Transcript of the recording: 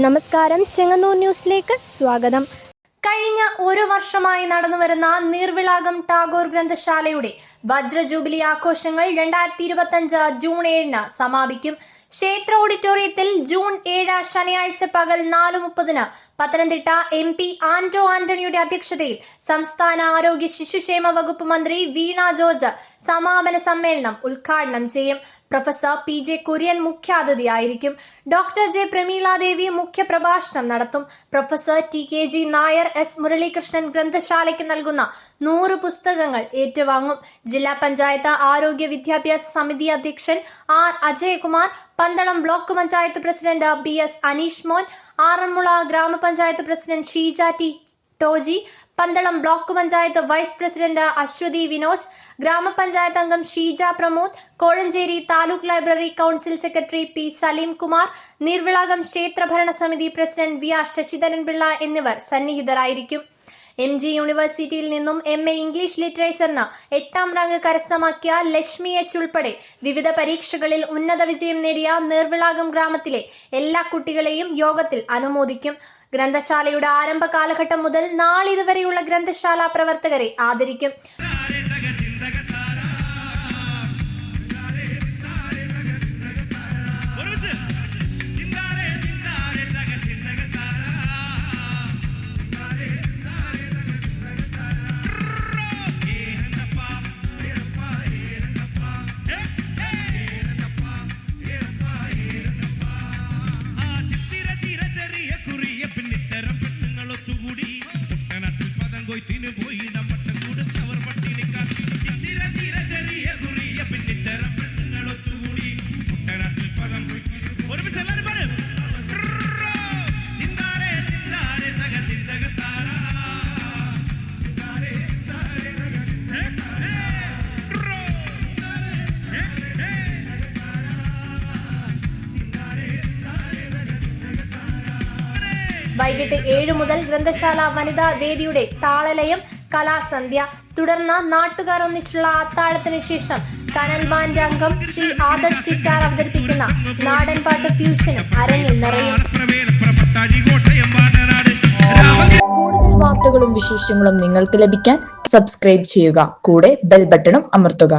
നമസ്കാരം. ചെങ്ങന്നൂർ ന്യൂസിലേക്ക് സ്വാഗതം. കഴിഞ്ഞ ഒരു വർഷമായി നടന്നുവരുന്ന നീർവിളാകം ടാഗോർ ഗ്രന്ഥശാലയുടെ വജ്ര ജൂബിലി ആഘോഷങ്ങൾ രണ്ടായിരത്തി ഇരുപത്തി അഞ്ച് ജൂൺ ഏഴിന് സമാപിക്കും. ക്ഷേത്ര ഓഡിറ്റോറിയത്തിൽ ജൂൺ ഏഴ് ശനിയാഴ്ച പകൽ നാല് മുപ്പതിന് പത്തനംതിട്ട എം പി ആന്റോ ആന്റണിയുടെ അധ്യക്ഷതയിൽ സംസ്ഥാന ആരോഗ്യ ശിശുക്ഷേമ വകുപ്പ് മന്ത്രി വീണ ജോർജ് സമാപന സമ്മേളനം ഉദ്ഘാടനം ചെയ്യും. പ്രൊഫസർ പി ജെ കുര്യൻ മുഖ്യാതിഥിയായിരിക്കും. ഡോക്ടർ ജെ പ്രമീളാദേവി മുഖ്യപ്രഭാഷണം നടത്തും. Professor T K G Nair S Muraleekrishnan ഗ്രന്ഥശാലയ്ക്ക് നൽകുന്ന നൂറ് പുസ്തകങ്ങൾ ഏറ്റുവാങ്ങും. ജില്ലാ പഞ്ചായത്ത് ആരോഗ്യ വിദ്യാഭ്യാസ സമിതി അധ്യക്ഷൻ R Ajayakumar Pandalam block panchayat president B S Aneesh Mon Aranmula ഗ്രാമപഞ്ചായത്ത് president Sheeja T Toji Pandalam block panchayat vice president Aswathy Vinoj ഗ്രാമപഞ്ചായത്ത് അംഗം Sheeja Pramod Kozhencherry taluk library council secretary P Saleem Kumar Neervilakam ക്ഷേത്രഭരണ സമിതി president V R Sasidharan Pillai എന്നിവർ സന്നിഹിതരായിരിക്കും. M G യൂണിവേഴ്സിറ്റിയിൽ നിന്നും M A English ലിറ്ററേച്ചറിന് എട്ടാം rank കരസ്ഥമാക്കിയ Lakshmi H ഉൾപ്പെടെ വിവിധ പരീക്ഷകളിൽ ഉന്നത വിജയം നേടിയ നീർവിളാകം ഗ്രാമത്തിലെ എല്ലാ കുട്ടികളെയും യോഗത്തിൽ അനുമോദിക്കും. ഗ്രന്ഥശാലയുടെ ആരംഭ കാലഘട്ടം മുതൽ നാളിതുവരെയുള്ള ഗ്രന്ഥശാല പ്രവർത്തകരെ ആദരിക്കും. വൈകിട്ട് ഏഴ് മുതൽ ഗ്രന്ഥശാല വനിതാ വേദിയുടെ താളലയം കലാസന്ധ്യ തുടർന്ന് നാട്ടുകാർ ഒന്നിച്ചുള്ള അത്താഴത്തിന് ശേഷം കനൽ ബാൻഡ് അംഗം ശ്രീ ആദർശ് ചിറ്റാർ അവതരിപ്പിക്കുന്ന നാടൻപാട്ട് ഫ്യൂഷനും അരങ്ങിൽ നിറയും. കൂടുതൽ വാർത്തകളും വിശേഷങ്ങളും നിങ്ങൾക്ക് ലഭിക്കാൻ സബ്സ്ക്രൈബ് ചെയ്യുക. കൂടെ ബെൽ ബട്ടണും അമർത്തുക.